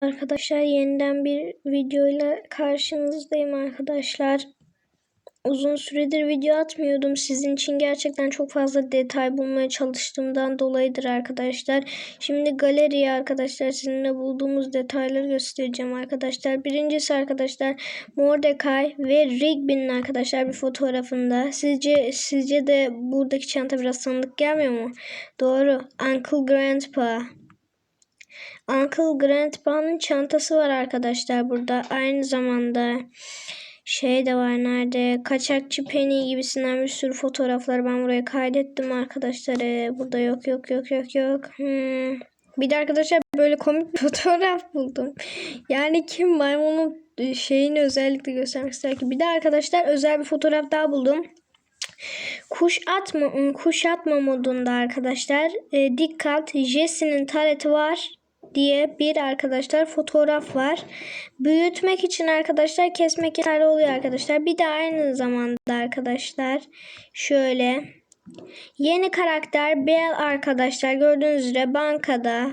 Arkadaşlar yeniden bir videoyla karşınızdayım arkadaşlar. Uzun süredir video atmıyordum. Sizin için gerçekten çok fazla detay bulmaya çalıştığımdan dolayıdır arkadaşlar. Şimdi galeriye arkadaşlar sizinle bulduğumuz detayları göstereceğim arkadaşlar. Birincisi arkadaşlar Mordecai ve Rigby'nin arkadaşlar bir fotoğrafında. Sizce sizce de buradaki çanta biraz tanıdık gelmiyor mu? Doğru. Uncle Grandpa. Uncle Grandpa'nın çantası var arkadaşlar burada. Aynı zamanda şey de var nerede? Kaçakçı Penny gibisinden bir sürü fotoğraflar ben buraya kaydettim arkadaşlar. Ee, burada yok yok yok yok yok. Hmm. Bir de arkadaşlar böyle komik bir fotoğraf buldum. Yani kim maymunun şeyini özellikle göstermek ister ki. Bir de arkadaşlar özel bir fotoğraf daha buldum. Kuş atma, kuş atma modunda arkadaşlar. E, dikkat Jesse'nin tareti var diye bir arkadaşlar fotoğraf var. Büyütmek için arkadaşlar kesmek yeterli oluyor arkadaşlar. Bir de aynı zamanda arkadaşlar şöyle yeni karakter Bell arkadaşlar gördüğünüz üzere bankada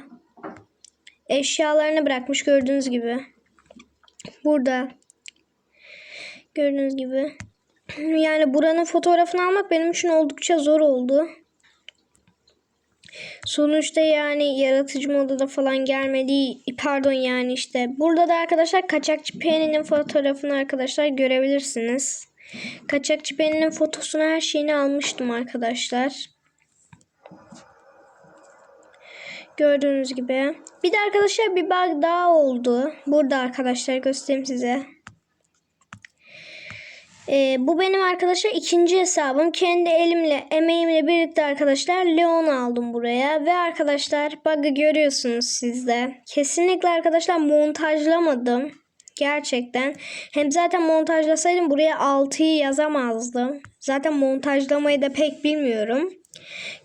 eşyalarını bırakmış gördüğünüz gibi. Burada gördüğünüz gibi. Yani buranın fotoğrafını almak benim için oldukça zor oldu. Sonuçta yani yaratıcı modada falan gelmediği pardon yani işte burada da arkadaşlar kaçakçı Penny'nin fotoğrafını arkadaşlar görebilirsiniz. Kaçakçı Penny'nin fotosunu her şeyini almıştım arkadaşlar. Gördüğünüz gibi. Bir de arkadaşlar bir bug daha oldu. Burada arkadaşlar göstereyim size. Ee, bu benim arkadaşlar ikinci hesabım. Kendi elimle, emeğimle birlikte arkadaşlar Leon aldım buraya. Ve arkadaşlar bug'ı görüyorsunuz sizde. Kesinlikle arkadaşlar montajlamadım. Gerçekten. Hem zaten montajlasaydım buraya 6'yı yazamazdım. Zaten montajlamayı da pek bilmiyorum.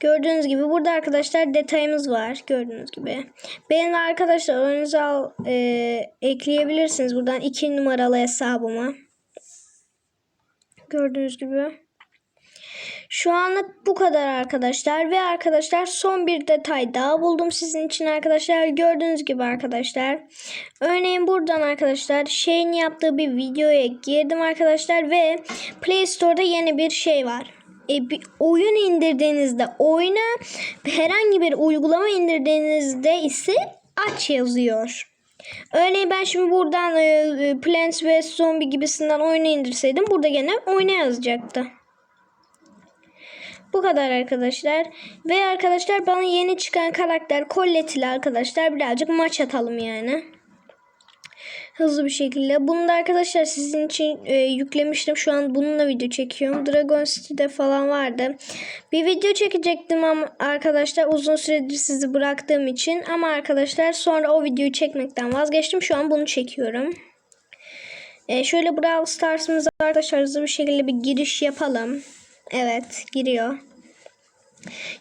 Gördüğünüz gibi burada arkadaşlar detayımız var. Gördüğünüz gibi. Benim arkadaşlar oyununuzu al, e, ekleyebilirsiniz buradan 2 numaralı hesabıma. Gördüğünüz gibi. Şu anlık bu kadar arkadaşlar. Ve arkadaşlar son bir detay daha buldum sizin için arkadaşlar. Gördüğünüz gibi arkadaşlar. Örneğin buradan arkadaşlar şeyin yaptığı bir videoya girdim arkadaşlar. Ve Play Store'da yeni bir şey var. E, bir oyun indirdiğinizde oyuna herhangi bir uygulama indirdiğinizde ise aç yazıyor. Örneğin ben şimdi buradan e, Plants vs Zombie gibisinden oyunu indirseydim burada gene oyna yazacaktı. Bu kadar arkadaşlar. Ve arkadaşlar bana yeni çıkan karakter Colette ile arkadaşlar birazcık maç atalım yani. Hızlı bir şekilde. Bunu da arkadaşlar sizin için e, yüklemiştim. Şu an bununla video çekiyorum. Dragon City'de falan vardı. Bir video çekecektim ama arkadaşlar uzun süredir sizi bıraktığım için. Ama arkadaşlar sonra o videoyu çekmekten vazgeçtim. Şu an bunu çekiyorum. E, şöyle Brawl Stars'ımıza arkadaşlar hızlı bir şekilde bir giriş yapalım. Evet giriyor.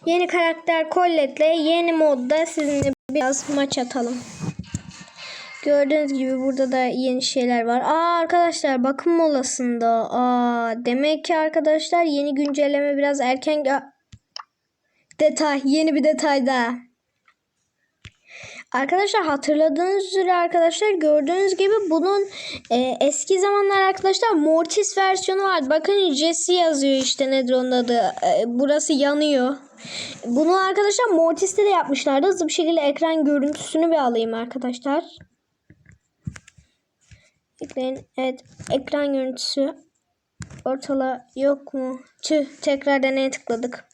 Yeni karakter Colette'le yeni modda sizinle biraz maç atalım. Gördüğünüz gibi burada da yeni şeyler var. Aa arkadaşlar bakım molasında. Aa demek ki arkadaşlar yeni güncelleme biraz erken detay, yeni bir detay daha. Arkadaşlar hatırladığınız üzere arkadaşlar gördüğünüz gibi bunun e, eski zamanlar arkadaşlar Mortis versiyonu vardı. Bakın Jesse yazıyor işte nedir onun adı. E, burası yanıyor. Bunu arkadaşlar Mortis'te de yapmışlardı. Hızlı bir şekilde ekran görüntüsünü bir alayım arkadaşlar. Ekleyin. Evet. Ekran görüntüsü. Ortala yok mu? Tüh. Tekrar deneye tıkladık.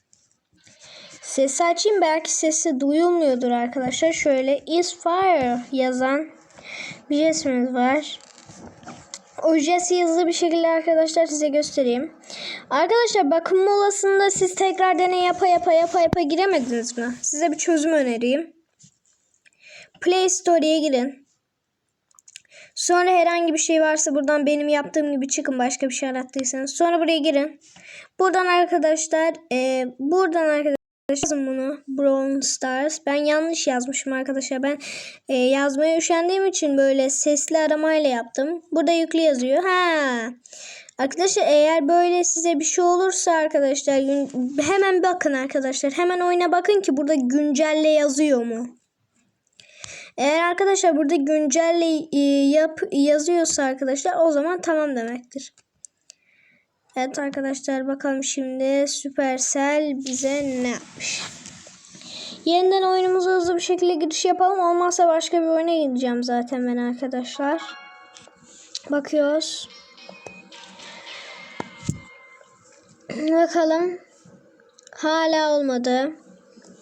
Sesi açayım. Belki sesi duyulmuyordur arkadaşlar. Şöyle is fire yazan bir resmimiz var. Jesse hızlı bir şekilde arkadaşlar size göstereyim. Arkadaşlar bakım molasında siz tekrar deney yapa yapa yapa yapa giremediniz mi? Size bir çözüm önereyim. Play Store'ye girin. Sonra herhangi bir şey varsa buradan benim yaptığım gibi çıkın başka bir şey arattıysanız. Sonra buraya girin. Buradan arkadaşlar e, buradan arkadaşlar yazın bunu. Brown Stars. Ben yanlış yazmışım arkadaşlar. Ben e, yazmaya üşendiğim için böyle sesli aramayla yaptım. Burada yüklü yazıyor. Ha. Arkadaşlar eğer böyle size bir şey olursa arkadaşlar hemen bakın arkadaşlar. Hemen oyuna bakın ki burada güncelle yazıyor mu? Eğer arkadaşlar burada güncelle e, yap yazıyorsa arkadaşlar o zaman tamam demektir. Evet arkadaşlar bakalım şimdi Supercell bize ne yapmış. Yeniden oyunumuza hızlı bir şekilde giriş yapalım. Olmazsa başka bir oyuna gideceğim zaten ben arkadaşlar. Bakıyoruz. Bakalım. Hala olmadı.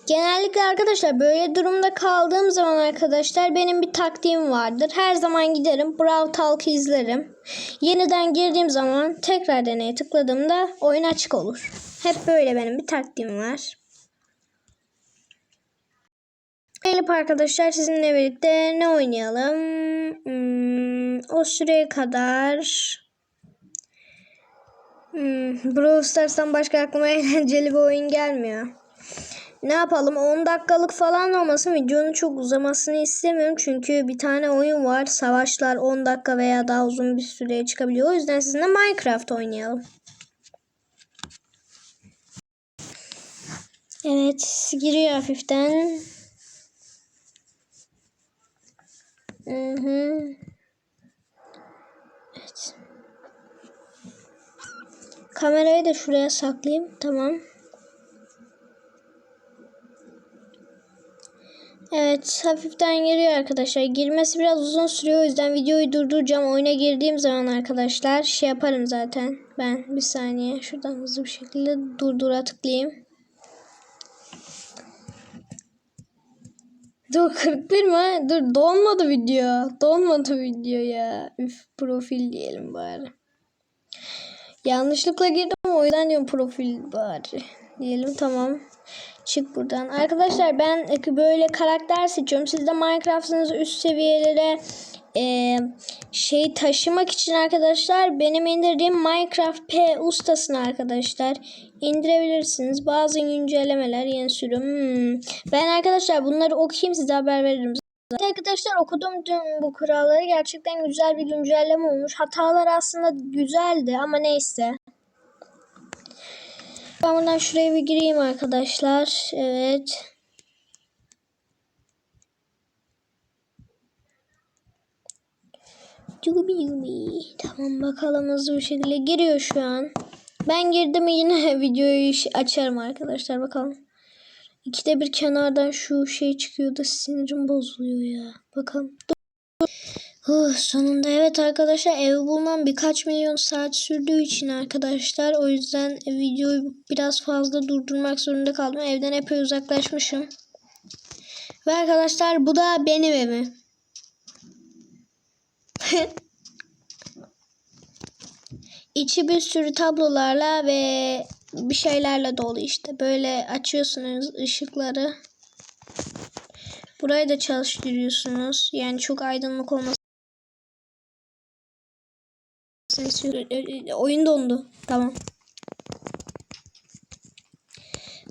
Genellikle arkadaşlar böyle durumda kaldığım zaman arkadaşlar benim bir taktiğim vardır. Her zaman giderim Brawl Talk'ı izlerim. Yeniden girdiğim zaman tekrar deneye tıkladığımda oyun açık olur. Hep böyle benim bir taktiğim var. Gelip arkadaşlar sizinle birlikte ne oynayalım? Hmm, o süreye kadar hmm, Brawl Stars'tan başka aklıma eğlenceli bir oyun gelmiyor. Ne yapalım 10 dakikalık falan olmasın videonun çok uzamasını istemiyorum. Çünkü bir tane oyun var. Savaşlar 10 dakika veya daha uzun bir süreye çıkabiliyor. O yüzden sizinle Minecraft oynayalım. Evet giriyor hafiften. Hı hı. Evet. Kamerayı da şuraya saklayayım. Tamam. Evet hafiften giriyor arkadaşlar. Girmesi biraz uzun sürüyor. O yüzden videoyu durduracağım. Oyuna girdiğim zaman arkadaşlar şey yaparım zaten. Ben bir saniye şuradan hızlı bir şekilde durdura tıklayayım. Dur 41 mi? Dur donmadı video. Donmadı video ya. Üf profil diyelim bari. Yanlışlıkla girdim o yüzden diyorum profil bari. Diyelim tamam. Çık buradan. Arkadaşlar ben böyle karakter seçiyorum. Siz de Minecraft'ınız üst seviyelere e, şey taşımak için arkadaşlar benim indirdiğim Minecraft P ustasını arkadaşlar indirebilirsiniz. Bazı güncellemeler yeni sürüm. Hmm. Ben arkadaşlar bunları okuyayım size haber veririm. Arkadaşlar okudum tüm bu kuralları. Gerçekten güzel bir güncelleme olmuş. Hatalar aslında güzeldi ama neyse. Ben buradan şuraya bir gireyim arkadaşlar. Evet. Yubi yubi. Tamam bakalım hızlı bir şekilde giriyor şu an. Ben girdim yine videoyu açarım arkadaşlar bakalım. İkide bir kenardan şu şey çıkıyor da sinirim bozuluyor ya. Bakalım. Huh, sonunda evet arkadaşlar ev bulmam birkaç milyon saat sürdüğü için arkadaşlar o yüzden videoyu biraz fazla durdurmak zorunda kaldım. Evden epey uzaklaşmışım. Ve arkadaşlar bu da benim evim. İçi bir sürü tablolarla ve bir şeylerle dolu işte. Böyle açıyorsunuz ışıkları. Burayı da çalıştırıyorsunuz. Yani çok aydınlık olması Oyun dondu. Tamam.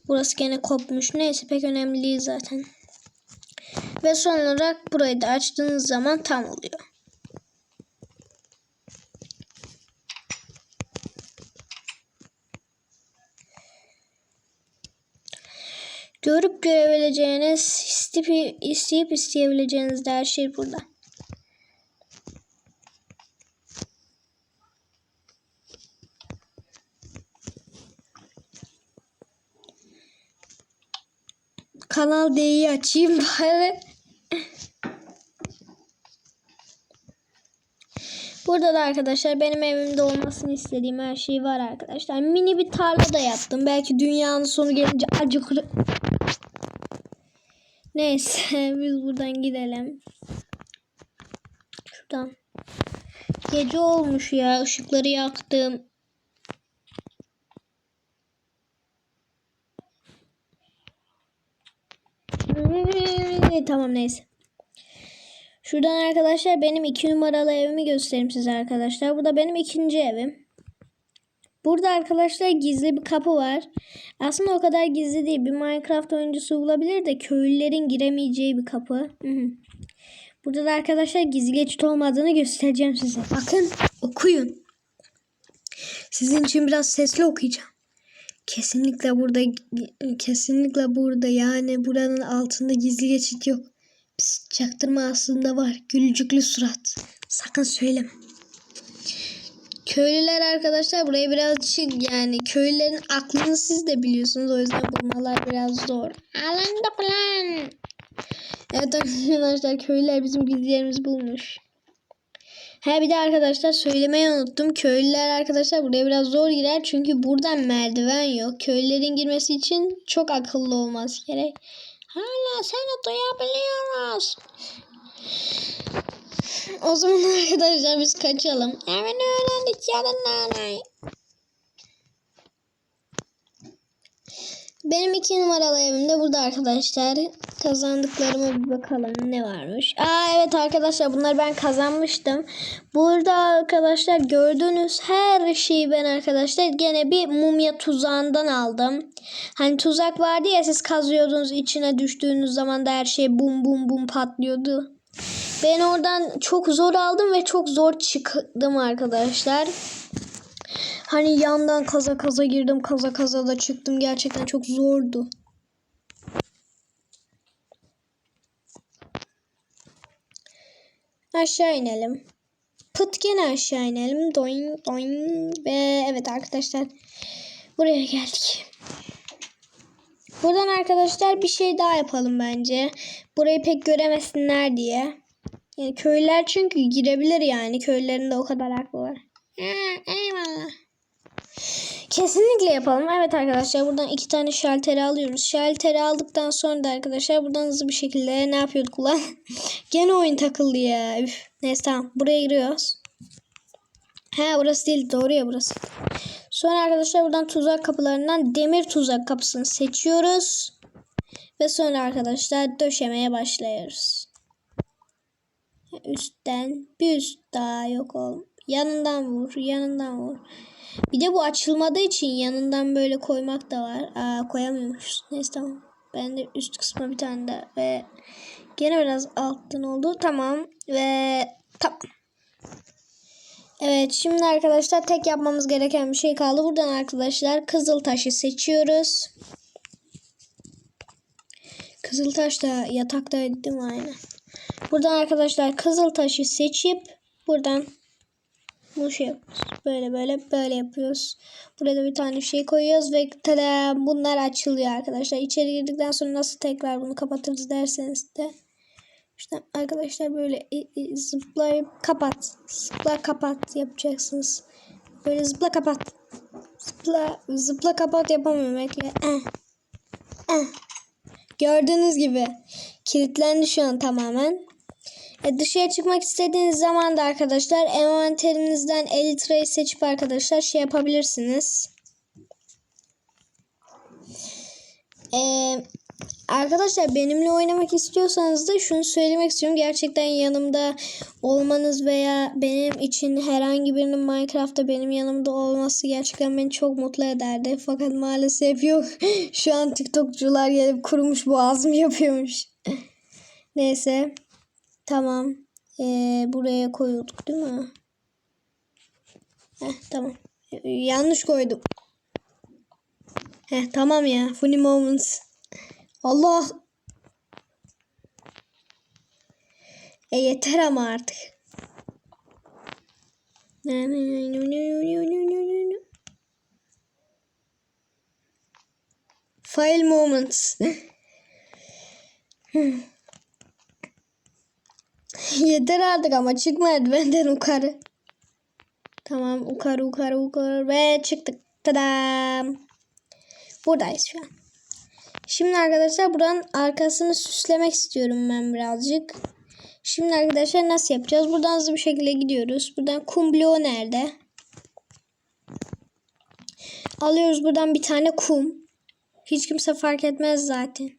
Burası gene kopmuş. Neyse pek önemli değil zaten. Ve son olarak burayı da açtığınız zaman tam oluyor. Görüp görebileceğiniz, isteyip, isteyip isteyebileceğiniz her şey burada. Kanal D'yi açayım bari. Burada da arkadaşlar benim evimde olmasını istediğim her şey var arkadaşlar. Mini bir tarla da yaptım. Belki dünyanın sonu gelince acıkır. Neyse biz buradan gidelim. Şuradan. Gece olmuş ya. ışıkları yaktım. Tamam neyse. Şuradan arkadaşlar benim iki numaralı evimi göstereyim size arkadaşlar. Bu da benim ikinci evim. Burada arkadaşlar gizli bir kapı var. Aslında o kadar gizli değil. Bir Minecraft oyuncusu bulabilir de köylülerin giremeyeceği bir kapı. Burada da arkadaşlar gizli geçit olmadığını göstereceğim size. Bakın okuyun. Sizin için biraz sesli okuyacağım. Kesinlikle burada kesinlikle burada yani buranın altında gizli geçit yok. Pis, çaktırma aslında var. Gülücüklü surat. Sakın söyleme. Köylüler arkadaşlar burayı birazcık yani köylülerin aklını siz de biliyorsunuz. O yüzden bulmalar biraz zor. Alanda plan. Evet arkadaşlar köylüler bizim gizlerimizi bulmuş. He bir de arkadaşlar söylemeyi unuttum. Köylüler arkadaşlar buraya biraz zor girer. Çünkü buradan merdiven yok. Köylülerin girmesi için çok akıllı olması gerek. Hala seni duyabiliyoruz. O zaman arkadaşlar biz kaçalım. Hemen öğrendik yarın nanay. Benim iki numaralı evim de burada arkadaşlar. Kazandıklarıma bir bakalım ne varmış. Aa evet arkadaşlar bunları ben kazanmıştım. Burada arkadaşlar gördüğünüz her şeyi ben arkadaşlar gene bir mumya tuzağından aldım. Hani tuzak vardı ya siz kazıyordunuz içine düştüğünüz zaman da her şey bum bum bum patlıyordu. Ben oradan çok zor aldım ve çok zor çıktım arkadaşlar. Hani yandan kaza kaza girdim kaza kaza da çıktım. Gerçekten çok zordu. Aşağı inelim. Pıt gene aşağı inelim. Doing doing. Ve evet arkadaşlar. Buraya geldik. Buradan arkadaşlar bir şey daha yapalım bence. Burayı pek göremesinler diye. Yani köylüler çünkü girebilir yani. Köylerin de o kadar aklı var. Ha, eyvallah. Kesinlikle yapalım. Evet arkadaşlar buradan iki tane şalteri alıyoruz. Şalteri aldıktan sonra da arkadaşlar buradan hızlı bir şekilde ne yapıyorduk ulan? Gene oyun takıldı ya. Üf. Neyse tamam. Buraya giriyoruz. He burası değil. Doğru ya burası. Sonra arkadaşlar buradan tuzak kapılarından demir tuzak kapısını seçiyoruz. Ve sonra arkadaşlar döşemeye başlıyoruz. Üstten bir üst daha yok ol. Yanından vur. Yanından vur. Bir de bu açılmadığı için yanından böyle koymak da var. Aa koyamıyormuşuz. Neyse tamam. Ben de üst kısma bir tane de ve gene biraz alttan oldu. Tamam ve tamam. Evet şimdi arkadaşlar tek yapmamız gereken bir şey kaldı. Buradan arkadaşlar kızıl taşı seçiyoruz. Kızıl taş da yataktaydı değil mi? Aynen. Buradan arkadaşlar kızıl taşı seçip buradan bu şey yapıyoruz. Böyle böyle böyle yapıyoruz. Buraya bir tane şey koyuyoruz ve tada bunlar açılıyor arkadaşlar. İçeri girdikten sonra nasıl tekrar bunu kapatırız derseniz de işte arkadaşlar böyle zıplayıp kapat. Zıpla kapat yapacaksınız. Böyle zıpla kapat. Zıpla zıpla kapat yapamıyorum bekle. Eh. Eh. Gördüğünüz gibi kilitlendi şu an tamamen. E, dışarı çıkmak istediğiniz zaman da arkadaşlar envanterinizden Elytra'yı seçip arkadaşlar şey yapabilirsiniz. Eee Arkadaşlar benimle oynamak istiyorsanız da şunu söylemek istiyorum. Gerçekten yanımda olmanız veya benim için herhangi birinin Minecraft'ta benim yanımda olması gerçekten beni çok mutlu ederdi. Fakat maalesef yok. Şu an TikTokçular gelip kurumuş boğazım yapıyormuş. Neyse. Tamam. Ee, buraya koyuyorduk değil mi? Heh, tamam. Yanlış koydum. Heh, tamam ya. Funny moments. Allah. E yeter ama artık. File moments. yeter artık ama çıkma benden yukarı. Tamam yukarı yukarı yukarı ve çıktık. Tadam. Buradayız şu an. Şimdi arkadaşlar buranın arkasını süslemek istiyorum ben birazcık. Şimdi arkadaşlar nasıl yapacağız? Buradan hızlı bir şekilde gidiyoruz. Buradan kum bloğu nerede? Alıyoruz buradan bir tane kum. Hiç kimse fark etmez zaten.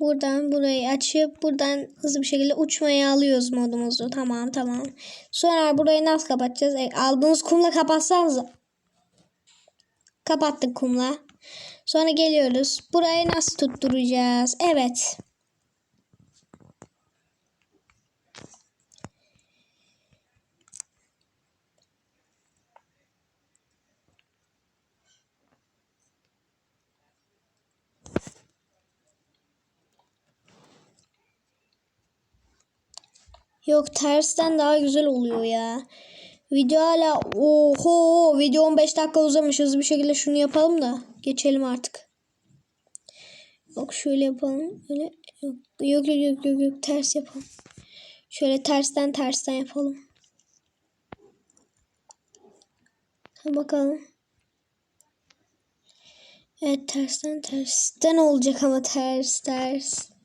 Buradan burayı açıp buradan hızlı bir şekilde uçmaya alıyoruz modumuzu. Tamam tamam. Sonra burayı nasıl kapatacağız? E, aldığınız kumla kapatsanız. Kapattık kumla. Sonra geliyoruz. Burayı nasıl tutturacağız? Evet. Yok tersten daha güzel oluyor ya. Video hala oho video 15 dakika uzamış. Hızlı bir şekilde şunu yapalım da geçelim artık. Yok şöyle yapalım. Öyle yok yok yok yok yok, ters yapalım. Şöyle tersten tersten yapalım. Hadi bakalım. Evet tersten tersten olacak ama ters ters.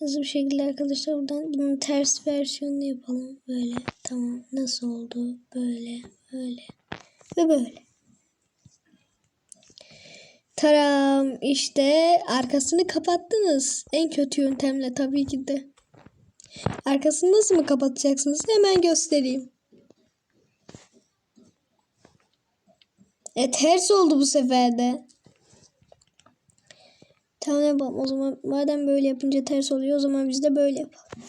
Hızlı bir şekilde arkadaşlar buradan bunun ters versiyonunu yapalım. Böyle tamam nasıl oldu? Böyle böyle ve böyle. Taram işte arkasını kapattınız. En kötü yöntemle tabii ki de. Arkasını nasıl mı kapatacaksınız? Hemen göstereyim. E ters oldu bu sefer de. Tamam yapalım. O zaman madem böyle yapınca ters oluyor o zaman biz de böyle yapalım.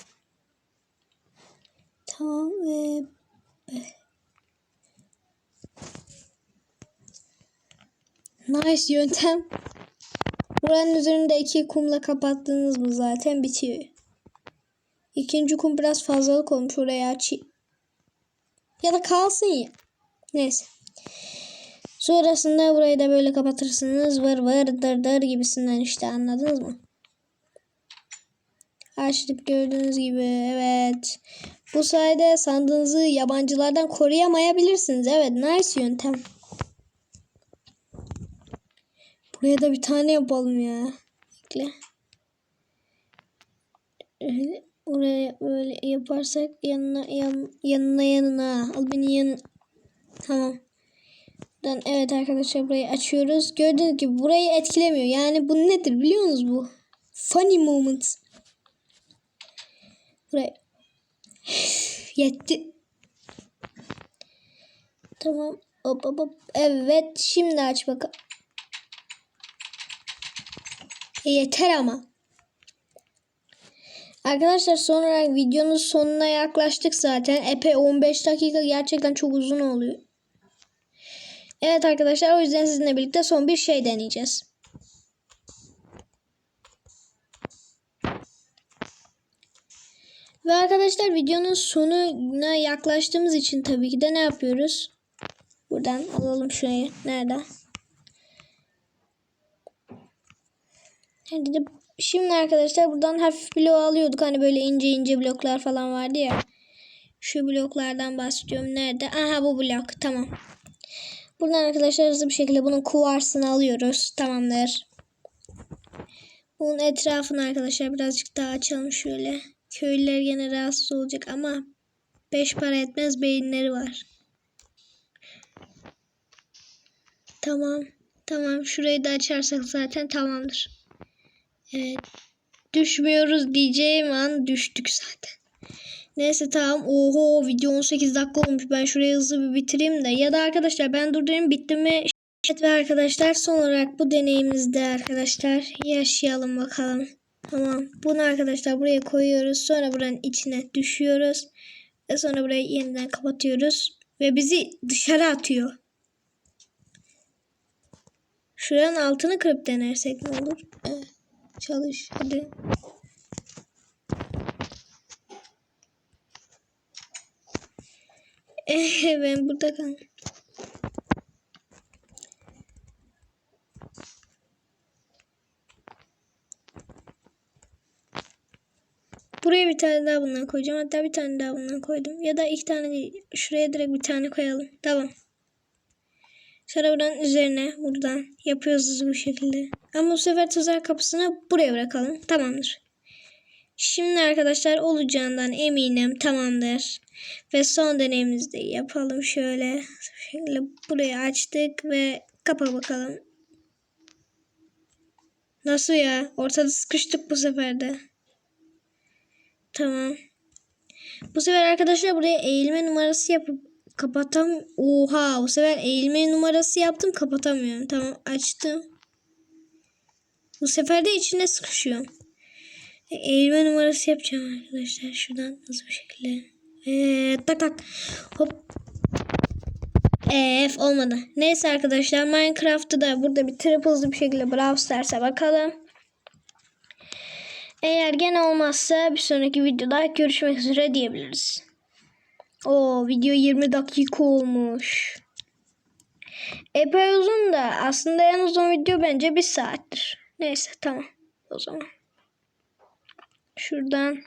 Tamam ve. Nice yöntem. Buranın üzerinde iki kumla kapattınız mı zaten bitiyor. İkinci kum biraz fazlalık olmuş oraya açayım. Ya da kalsın ya. Neyse. Sonrasında burayı da böyle kapatırsınız. Vır vır dır dır gibisinden işte anladınız mı? Açtık gördüğünüz gibi evet. Bu sayede sandığınızı yabancılardan koruyamayabilirsiniz. Evet nice yöntem. Buraya da bir tane yapalım ya. Bekle. Oraya böyle yaparsak yanına yan, yanına yanına al beni yan. Tamam. Buradan evet arkadaşlar burayı açıyoruz. Gördüğünüz gibi burayı etkilemiyor. Yani bu nedir biliyor musunuz bu? Funny moment. Buraya. Yetti. Tamam. Hop hop hop. Evet. Şimdi aç bakalım. E, yeter ama. Arkadaşlar son olarak videonun sonuna yaklaştık zaten. Epey 15 dakika gerçekten çok uzun oluyor. Evet arkadaşlar o yüzden sizinle birlikte son bir şey deneyeceğiz. Ve arkadaşlar videonun sonuna yaklaştığımız için tabii ki de ne yapıyoruz? Buradan alalım şurayı. Nerede? Nerede? Şimdi arkadaşlar buradan hafif blok alıyorduk. Hani böyle ince ince bloklar falan vardı ya. Şu bloklardan bahsediyorum. Nerede? Aha bu blok. Tamam. Buradan arkadaşlar hızlı bir şekilde bunun kuvarsını alıyoruz. Tamamdır. Bunun etrafını arkadaşlar birazcık daha açalım şöyle. Köylüler gene rahatsız olacak ama beş para etmez beyinleri var. Tamam. Tamam. Şurayı da açarsak zaten tamamdır. Evet. Düşmüyoruz diyeceğim an düştük zaten. Neyse tamam. Oho video 18 dakika olmuş. Ben şurayı hızlı bir bitireyim de. Ya da arkadaşlar ben durdurayım bitti mi? Evet ve arkadaşlar son olarak bu deneyimizde arkadaşlar yaşayalım bakalım. Tamam. Bunu arkadaşlar buraya koyuyoruz. Sonra buranın içine düşüyoruz. Ve sonra burayı yeniden kapatıyoruz. Ve bizi dışarı atıyor. Şuranın altını kırıp denersek ne olur? Evet. Çalış hadi. Eh, ben burada kal. Buraya bir tane daha bundan koyacağım. Hatta bir tane daha bundan koydum. Ya da iki tane. Şuraya direkt bir tane koyalım. Tamam. Sonra buradan üzerine buradan yapıyoruz bu şekilde. Ama bu sefer tuzak kapısını buraya bırakalım. Tamamdır. Şimdi arkadaşlar olacağından eminim. Tamamdır. Ve son deneyimizde yapalım şöyle. Şöyle burayı açtık ve kapa bakalım. Nasıl ya? Ortada sıkıştık bu sefer de. Tamam. Bu sefer arkadaşlar buraya eğilme numarası yapıp kapatam. Oha bu sefer eğilme numarası yaptım kapatamıyorum. Tamam açtım. Bu sefer de içine sıkışıyorum. E, eğilme numarası yapacağım arkadaşlar. Şuradan hızlı bir şekilde. Ee, tak tak. Hop. Ef olmadı. Neyse arkadaşlar Minecraft'ı da burada bitirip hızlı bir şekilde Brawl Stars'a bakalım. Eğer gene olmazsa bir sonraki videoda görüşmek üzere diyebiliriz. O video 20 dakika olmuş. Epey uzun da aslında en uzun video bence bir saattir. Neyse tamam o zaman. Şuradan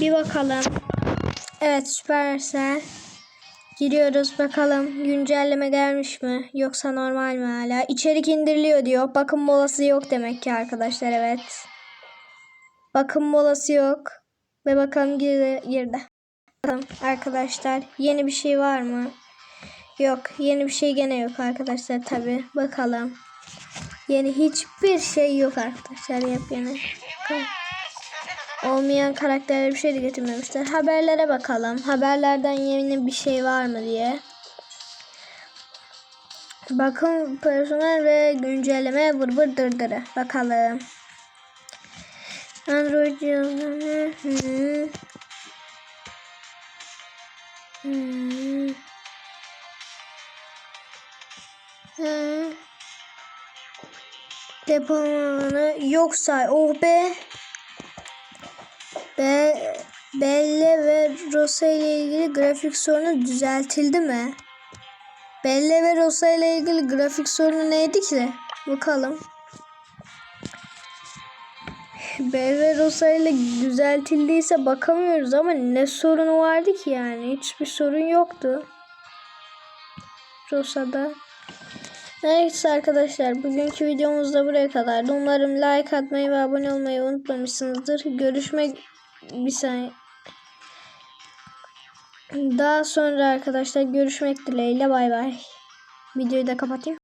bir bakalım. Evet Supercell. Giriyoruz bakalım güncelleme gelmiş mi yoksa normal mi hala? İçerik indiriliyor diyor. Bakım molası yok demek ki arkadaşlar evet. Bakım molası yok. Ve bakalım girdi. girdi. Bakalım arkadaşlar yeni bir şey var mı? Yok yeni bir şey gene yok arkadaşlar tabi. Bakalım. Yeni hiçbir şey yok arkadaşlar yepyeni. Olmayan karakterlere bir şey de getirmemişler. Haberlere bakalım. Haberlerden yeni bir şey var mı diye. Bakım personel ve güncelleme vır vır dırdırı. Bakalım. Android cihazları. Hı. Hı. Depolamanı yok say. Oh be. Be Belle ve Rosa ile ilgili grafik sorunu düzeltildi mi? Belle ve Rosa ile ilgili grafik sorunu neydi ki? Bakalım. Belle ve Rosa ile düzeltildiyse bakamıyoruz ama ne sorunu vardı ki yani? Hiçbir sorun yoktu. Rosa'da. Neyse arkadaşlar bugünkü videomuz da buraya kadardı. Umarım like atmayı ve abone olmayı unutmamışsınızdır. Görüşmek bir saniye. Daha sonra arkadaşlar görüşmek dileğiyle bay bay. Videoyu da kapatayım.